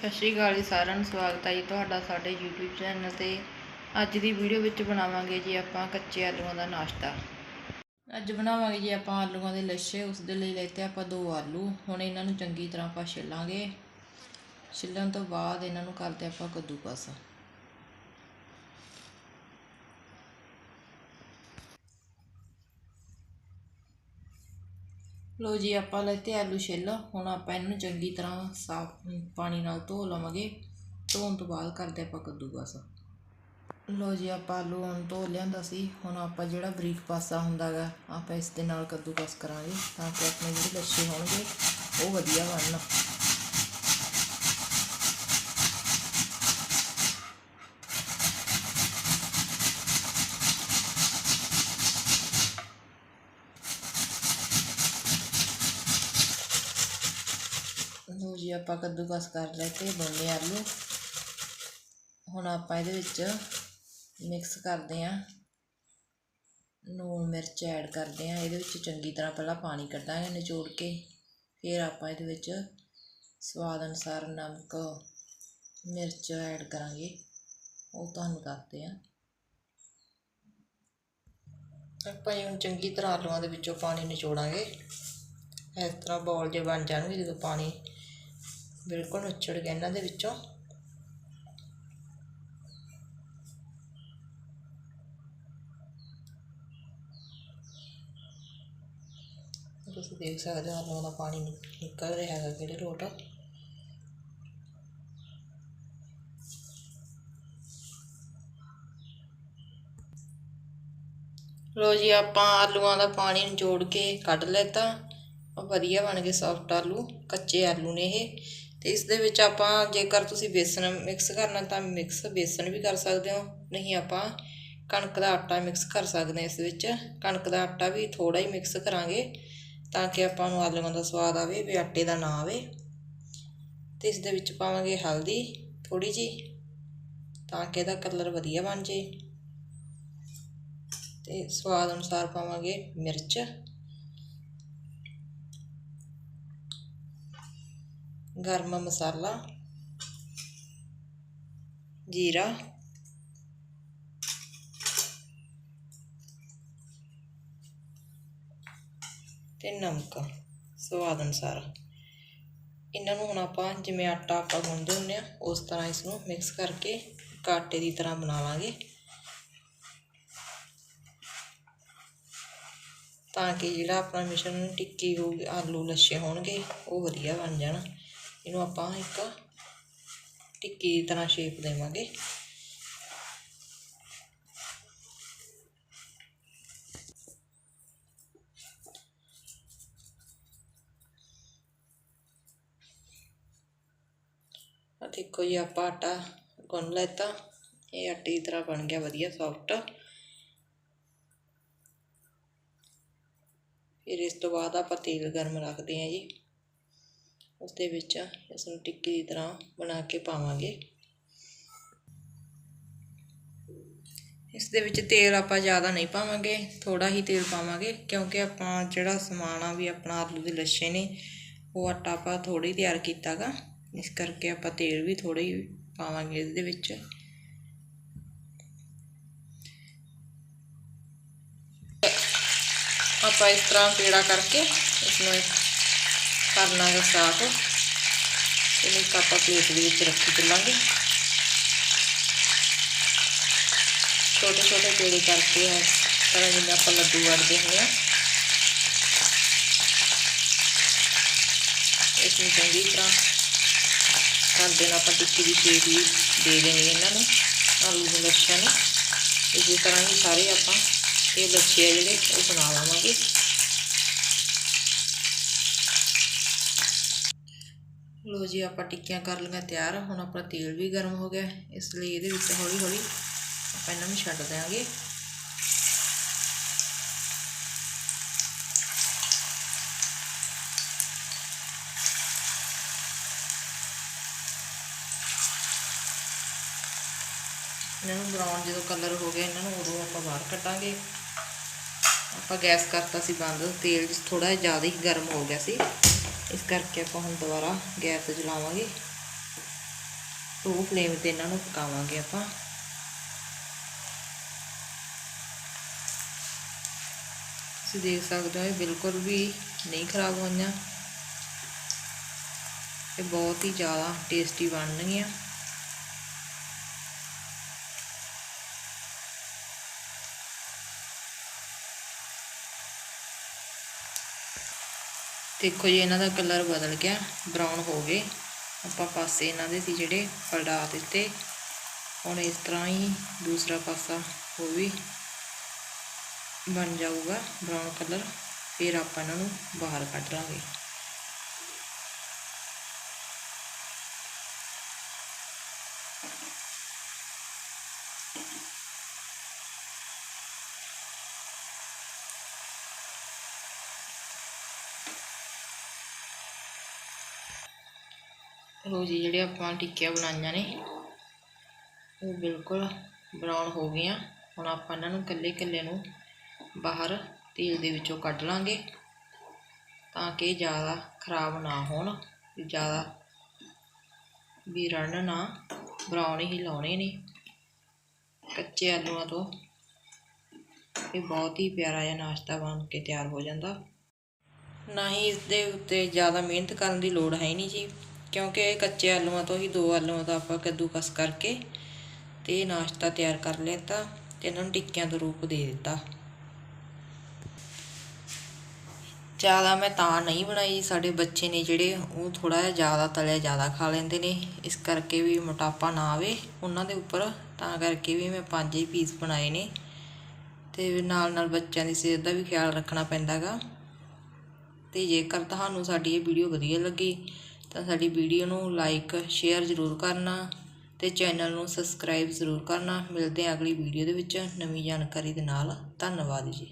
ਸਤਿ ਸ਼੍ਰੀ ਅਕਾਲ ਜੀ ਸਾਰਿਆਂ ਨੂੰ, ਸਵਾਗਤ ਹੈ ਜੀ ਤੁਹਾਡਾ ਸਾਡੇ YouTube ਚੈਨਲ ਤੇ। ਅੱਜ ਦੀ ਵੀਡੀਓ ਵਿੱਚ ਬਣਾਵਾਂਗੇ ਜੀ ਆਪਾਂ ਕੱਚੇ ਆਲੂਆਂ ਦਾ ਨਾਸ਼ਤਾ। ਅੱਜ ਬਣਾਵਾਂਗੇ ਜੀ ਆਪਾਂ ਆਲੂਆਂ ਦੇ ਲੱਛੇ ਉਸ ਦੇ ਲਈ ਲੈਤੇ ਆਪਾਂ ਦੋ ਆਲੂ। ਹੁਣ ਇਹਨਾਂ ਨੂੰ ਚੰਗੀ ਤਰ੍ਹਾਂ ਆਪਾਂ ਛਿੱਲਾਂਗੇ। ਛਿੱਲਣ ਤੋਂ ਬਾਅਦ ਇਹਨਾਂ ਨੂੰ ਕਰਦੇ ਆਪਾਂ ਕੱਦੂਕਸ। ਲੋ ਜੀ, ਆਪਾਂ ਲੈਤੇ ਆਲੂ ਛਿੱਲ ਹੁਣ ਆਪਾਂ ਇਹਨੂੰ ਚੰਗੀ ਤਰ੍ਹਾਂ ਸਾਫ਼ ਪਾਣੀ ਨਾਲ ਧੋ ਲਵਾਂਗੇ। ਧੋਣ ਤੋਂ ਬਾਅਦ ਕਰਦੇ ਆਪਾਂ ਕੱਦੂਕਸ ਲੋ ਜੀ, ਆਪਾਂ ਆਲੂ ਹੁਣ ਧੋ ਲਿਆਂਦਾ ਸੀ। ਹੁਣ ਆਪਾਂ ਜਿਹੜਾ ਬਰੀਕ ਪਾਸਾ ਹੁੰਦਾਗਾ ਆਪਾਂ ਇਸ ਦੇ ਨਾਲ ਕੱਦੂਕਸ ਕਰਾਂਗੇ ਤਾਂ ਕਿ ਆਪਣੇ ਜਿਹੜੇ ਲੱਛੇ ਹੋਣਗੇ, ਉਹ ਵਧੀਆ ਬਣਨ ਲੋ ਜੀ ਆਪਾਂ ਕੱਦੂਕਸ ਕਰ ਲਏ ਤੇ ਦੋਨੇ ਆਲੂ। ਹੁਣ ਆਪਾਂ ਇਹਦੇ ਵਿੱਚ ਮਿਕਸ ਕਰਦੇ ਆਂ ਨੂਣ ਮਿਰਚ ਐਡ ਕਰਦੇ ਆਂ ਇਹਦੇ ਵਿੱਚ ਚੰਗੀ ਤਰ੍ਹਾਂ ਪਹਿਲਾਂ ਪਾਣੀ ਕੱਢਾਂਗੇ ਨਿਚੋੜ ਕੇ। ਫਿਰ ਆਪਾਂ ਇਹਦੇ ਵਿੱਚ ਸਵਾਦ ਅਨੁਸਾਰ ਨਮਕ, ਮਿਰਚ ਐਡ ਕਰਾਂਗੇ। ਉਹ ਤੁਹਾਨੂੰ ਦੱਸਦੇ ਆਂ ਆਪਾਂ ਹੁਣ ਚੰਗੀ ਤਰ੍ਹਾਂ ਆਲੂਆਂ ਦੇ ਵਿੱਚੋਂ ਪਾਣੀ ਨਿਚੋੜਾਂਗੇ। ਇਸ ਤਰ੍ਹਾਂ ਬੋਲ ਜੇ ਬਣ ਜਾਣਗੇ ਜਦੋਂ ਪਾਣੀ ਬਿਲਕੁਲ ਉੱਚੜ ਗਿਆ ਇਹਨਾਂ ਦੇ ਵਿੱਚੋਂ। ਤੁਸੀਂ ਦੇਖ ਸਕਦੇ ਹੋ ਆਲੂਆਂ ਦਾ ਪਾਣੀ ਨਿਕਲ ਰਿਹਾ ਹੈਗਾ ਕਿਹੜੇ ਰੋਟ ਲੋ ਜੀ, ਆਪਾਂ ਆਲੂਆਂ ਦਾ ਪਾਣੀ ਨਿਚੋੜ ਕੇ ਕੱਢ ਲੈਤਾ। ਵਧੀਆ ਬਣ ਗਏ ਸੌਫਟ ਆਲੂ, ਕੱਚੇ ਆਲੂ ਨੇ ਇਹ। ਤੇ ਇਸ ਦੇ ਵਿੱਚ ਆਪਾਂ ਜੇਕਰ ਤੁਸੀਂ ਬੇਸਨ ਮਿਕਸ ਕਰਨਾ ਤਾਂ ਮਿਕਸ ਬੇਸਨ ਵੀ ਕਰ ਸਕਦੇ ਹੋ, ਨਹੀਂ ਆਪਾਂ ਕਣਕ ਦਾ ਆਟਾ ਮਿਕਸ ਕਰ ਸਕਦੇ ਹਾਂ ਇਸ ਵਿੱਚ। ਕਣਕ ਦਾ ਆਟਾ ਵੀ ਥੋੜਾ ਹੀ ਮਿਕਸ ਕਰਾਂਗੇ ਤਾਂ ਕਿ ਆਪਾਂ ਨੂੰ ਆਲੂਆਂ ਦਾ ਸਵਾਦ ਆਵੇ ਵੀ ਆਟੇ ਦਾ ਨਾ ਆਵੇ। ਤੇ ਇਸ ਦੇ ਵਿੱਚ ਪਾਵਾਂਗੇ ਹਲਦੀ ਥੋੜੀ ਜੀ ਤਾਂ ਕਿ ਇਹਦਾ ਕਲਰ ਵਧੀਆ ਬਣ ਜੇ ਤੇ ਸਵਾਦ ਅਨੁਸਾਰ ਪਾਵਾਂਗੇ ਮਿਰਚ। ਗਰਮ ਮਸਾਲਾ, ਜੀਰਾ, ਤੇ ਨਮਕ ਸਵਾਦ ਅਨੁਸਾਰ। ਇਹਨਾਂ ਨੂੰ ਹੁਣ ਆਪਾਂ ਜਿਵੇਂ ਆਟਾ ਆਪਾਂ ਗੁੰਨਦੇ ਹੁੰਦੇ ਆ ਉਸ ਤਰ੍ਹਾਂ ਇਸ ਨੂੰ ਮਿਕਸ ਕਰਕੇ ਆਟੇ ਦੀ ਤਰ੍ਹਾਂ ਬਣਾ ਲਾਂਗੇ ਤਾਂ ਕਿ ਜਿਹੜਾ ਆਪਣਾ ਮਿਸ਼ਰਣ ਟਿੱਕੀ ਹੋਊਗੀ ਆਲੂ ਲੱਛੇ ਹੋਣਗੇ, ਉਹ ਵਧੀਆ ਬਣ ਜਾਣ। ਇਹਨੂੰ ਆਪਾਂ ਇੱਕ ਟਿੱਕੀ ਦੀ ਤਰ੍ਹਾਂ ਸ਼ੇਪ ਦੇਵਾਂਗੇ। ਆ ਦੇਖੋ ਜੀ, ਆਪਾਂ ਆਟਾ ਗੁੰਨ ਲੈਤਾ। ਇਹ ਆਟੇ ਦੀ ਤਰ੍ਹਾਂ ਬਣ ਗਿਆ, ਵਧੀਆ ਸੌਫਟ ਫਿਰ ਇਸ ਤੋਂ ਬਾਅਦ ਆਪਾਂ ਤੇਲ ਗਰਮ ਰੱਖਦੇ ਹਾਂ ਜੀ। ਉਸ ਦੇ ਵਿੱਚ ਇਸ ਨੂੰ ਟਿੱਕੀ ਦੀ ਤਰ੍ਹਾਂ ਬਣਾ ਕੇ ਪਾਵਾਂਗੇ। ਇਸ ਦੇ ਵਿੱਚ ਤੇਲ ਆਪਾਂ ਜ਼ਿਆਦਾ ਨਹੀਂ ਪਾਵਾਂਗੇ ਥੋੜਾ ਹੀ ਤੇਲ ਪਾਵਾਂਗੇ, ਕਿਉਂਕਿ ਆਪਾਂ ਜਿਹੜਾ ਸਮਾਨ ਆ ਵੀ ਆਪਣਾ ਆਲੂ ਦੇ ਲੱਛੇ ਨੇ, ਉਹ ਆਟਾ ਆਪਾਂ ਥੋੜਾ ਹੀ ਤਿਆਰ ਕੀਤਾਗਾ। ਇਸ ਕਰਕੇ ਆਪਾਂ ਤੇਲ ਵੀ ਥੋੜਾ ਹੀ ਪਾਵਾਂਗੇ ਇਸ ਦੇ ਵਿੱਚ। ਆਪਾਂ ਇਸ ਤਰ੍ਹਾਂ ਪੇੜਾ ਕਰਕੇ ਇਸ ਨੂੰ ਕਰਨਾ ਹੈ ਸਾਫ਼। ਇਹਨੂੰ ਇੱਕ ਆਪਾਂ ਪਲੇਟ ਦੇ ਵਿੱਚ ਰੱਖੀ ਚੱਲਾਂਗੇ। ਛੋਟੇ ਛੋਟੇ ਪੇੜੇ ਕਰਕੇ ਇਸ ਤਰ੍ਹਾਂ ਜਿਵੇਂ ਆਪਾਂ ਲੱਡੂ ਵੜਦੇ ਹੁੰਦੇ ਆ ਇਸ ਨੂੰ ਚੰਗੀ ਤਰ੍ਹਾਂ ਕਰ ਦੇਣਾ ਆਪਾਂ ਟਿੱਕੀ ਦੀ ਸ਼ੇਪ ਵੀ ਦੇ ਦੇਣੀ ਇਹਨਾਂ ਨੂੰ, ਆਲੂ ਦੇ ਲੱਛਿਆਂ ਨੂੰ। ਇਸੇ ਤਰ੍ਹਾਂ ਹੀ ਸਾਰੇ ਆਪਾਂ ਇਹ ਲੱਛੇ ਆ ਜਿਹੜੇ, ਉਹ ਬਣਾ ਲਵਾਂਗੇ। ਲੋ ਜੀ, ਆਪਾਂ ਟਿੱਕੀਆਂ ਕਰ ਲਈਆਂ ਤਿਆਰ। ਹੁਣ ਆਪਣਾ ਤੇਲ ਵੀ ਗਰਮ ਹੋ ਗਿਆ ਇਸ ਲਈ ਇਹਦੇ ਵਿੱਚ ਹੌਲੀ ਹੌਲੀ ਆਪਾਂ ਇਹਨਾਂ ਨੂੰ ਛੱਡ ਦਿਆਂਗੇ। ਇਹਨਾਂ ਨੂੰ ਬਰਾਊਨ ਜਦੋਂ ਕਲਰ ਹੋ ਗਿਆ, ਇਹਨਾਂ ਨੂੰ ਉਦੋਂ ਆਪਾਂ ਬਾਹਰ ਕੱਢਾਂਗੇ। ਆਪਾਂ ਗੈਸ ਕਰਤਾ ਸੀ ਬੰਦ, ਤੇਲ ਥੋੜਾ ਜ਼ਿਆਦਾ ਹੀ ਗਰਮ ਹੋ ਗਿਆ ਸੀ। ਇਸ ਕਰਕੇ ਆਪਾਂ ਹੁਣ ਦੁਬਾਰਾ ਗੈਸ 'ਤੇ ਜਲਾਵਾਂਗੇ। ਲੋ ਫਲੇਮ ਤੇ ਇਹਨਾਂ ਨੂੰ ਪਕਾਵਾਂਗੇ ਆਪਾਂ। ਤੁਸੀਂ ਦੇਖ ਸਕਦੇ ਹੋ, ਇਹ ਬਿਲਕੁਲ ਵੀ ਨਹੀਂ ਖਰਾਬ ਹੋਈਆਂ। ਇਹ ਬਹੁਤ ਹੀ ਜ਼ਿਆਦਾ ਟੇਸਟੀ ਬਣਨਗੀਆਂ। ਦੇਖੋ ਜੀ, ਇਹਨਾਂ ਦਾ ਕਲਰ ਬਦਲ ਗਿਆ ਬਰਾਊਨ ਹੋ ਗਏ। ਆਪਾਂ ਪਾਸੇ ਇਹਨਾਂ ਦੇ ਸੀ ਜਿਹੜੇ ਪਲਟਾ ਦਿੱਤੇ। ਹੁਣ ਇਸ ਤਰ੍ਹਾਂ ਹੀ ਦੂਸਰਾ ਪਾਸਾ ਉਹ ਵੀ ਬਣ ਜਾਊਗਾ ਬਰਾਊਨ ਕਲਰ। ਫਿਰ ਆਪਾਂ ਇਹਨਾਂ ਨੂੰ ਬਾਹਰ ਕੱਢ ਲਾਂਗੇ। ਲੋ ਜੀ, ਜਿਹੜੇ ਆਪਾਂ ਟਿੱਕੀਆਂ ਬਣਾਈਆਂ ਨੇ, ਉਹ ਬਿਲਕੁਲ ਬਰਾਊਨ ਹੋ ਗਈਆਂ। ਹੁਣ ਆਪਾਂ ਇਹਨਾਂ ਨੂੰ ਇਕੱਲੇ ਇਕੱਲੇ ਨੂੰ ਬਾਹਰ ਤੇਲ ਦੇ ਵਿੱਚੋਂ ਕੱਢ ਲਾਂਗੇ, ਤਾਂ ਕਿ ਜ਼ਿਆਦਾ ਖਰਾਬ ਨਾ ਹੋਣ, ਜ਼ਿਆਦਾ ਵੀ ਰਣ ਨਾ ਬਰਾਊਨ ਹੀ ਲਾਉਣੇ ਨੇ। ਕੱਚੇ ਆਲੂਆਂ ਤੋਂ ਇਹ ਬਹੁਤ ਹੀ ਪਿਆਰਾ ਜਿਹਾ ਨਾਸ਼ਤਾ ਬਣ ਕੇ ਤਿਆਰ ਹੋ ਜਾਂਦਾ। ਨਾ ਹੀ ਇਸ ਦੇ ਉੱਤੇ ਜ਼ਿਆਦਾ ਮਿਹਨਤ ਕਰਨ ਦੀ ਲੋੜ ਹੈ ਨਹੀਂ ਜੀ। ਕਿਉਂਕਿ ਇਹ ਕੱਚੇ ਆਲੂਆਂ ਤੋਂ ਹੀ, ਦੋ ਆਲੂਆਂ ਦਾ ਆਪਾਂ ਕੱਦੂਕਸ ਕਰਕੇ ਤੇ ਨਾਸ਼ਤਾ ਤਿਆਰ ਕਰ ਲਿਆ ਤੇ ਇਹਨਾਂ ਨੂੰ ਟਿੱਕਿਆਂ ਦਾ ਰੂਪ ਦੇ ਦਿੱਤਾ। ਜ਼ਿਆਦਾ ਮੈਂ ਤਾਂ ਨਹੀਂ ਬਣਾਈ, ਸਾਡੇ ਬੱਚੇ ਨੇ ਜਿਹੜੇ ਉਹ ਥੋੜਾ ਜਿਹਾ ਜ਼ਿਆਦਾ ਤਲਿਆ ਜ਼ਿਆਦਾ ਖਾ ਲੈਂਦੇ ਨੇ, ਇਸ ਕਰਕੇ ਵੀ ਮੋਟਾਪਾ ਨਾ ਆਵੇ। ਉਹਨਾਂ ਦੇ ਉੱਪਰ ਤਾਂ ਕਰਕੇ ਵੀ ਮੈਂ ਪੰਜ ਹੀ ਪੀਸ ਬਣਾਏ ਨੇ ਤੇ ਨਾਲ ਨਾਲ ਬੱਚਿਆਂ ਦੀ ਸਿਹਤ ਦਾ ਵੀ ਖਿਆਲ ਰੱਖਣਾ ਪੈਂਦਾਗਾ ਤੇ ਜੇਕਰ ਤੁਹਾਨੂੰ ਸਾਡੀ ਇਹ ਵੀਡੀਓ ਵਧੀਆ ਲੱਗੀ ਤਾਂ ਸਾਡੀ ਵੀਡੀਓ ਨੂੰ ਲਾਈਕ ਸ਼ੇਅਰ ਜ਼ਰੂਰ ਕਰਨਾ ਤੇ ਚੈਨਲ ਨੂੰ ਸਬਸਕ੍ਰਾਈਬ ਜ਼ਰੂਰ ਕਰਨਾ। ਮਿਲਦੇ ਹਾਂ ਅਗਲੀ ਵੀਡੀਓ ਦੇ ਵਿੱਚ। ਨਵੀਂ ਜਾਣਕਾਰੀ ਦੇ ਨਾਲ। ਧੰਨਵਾਦ ਜੀ।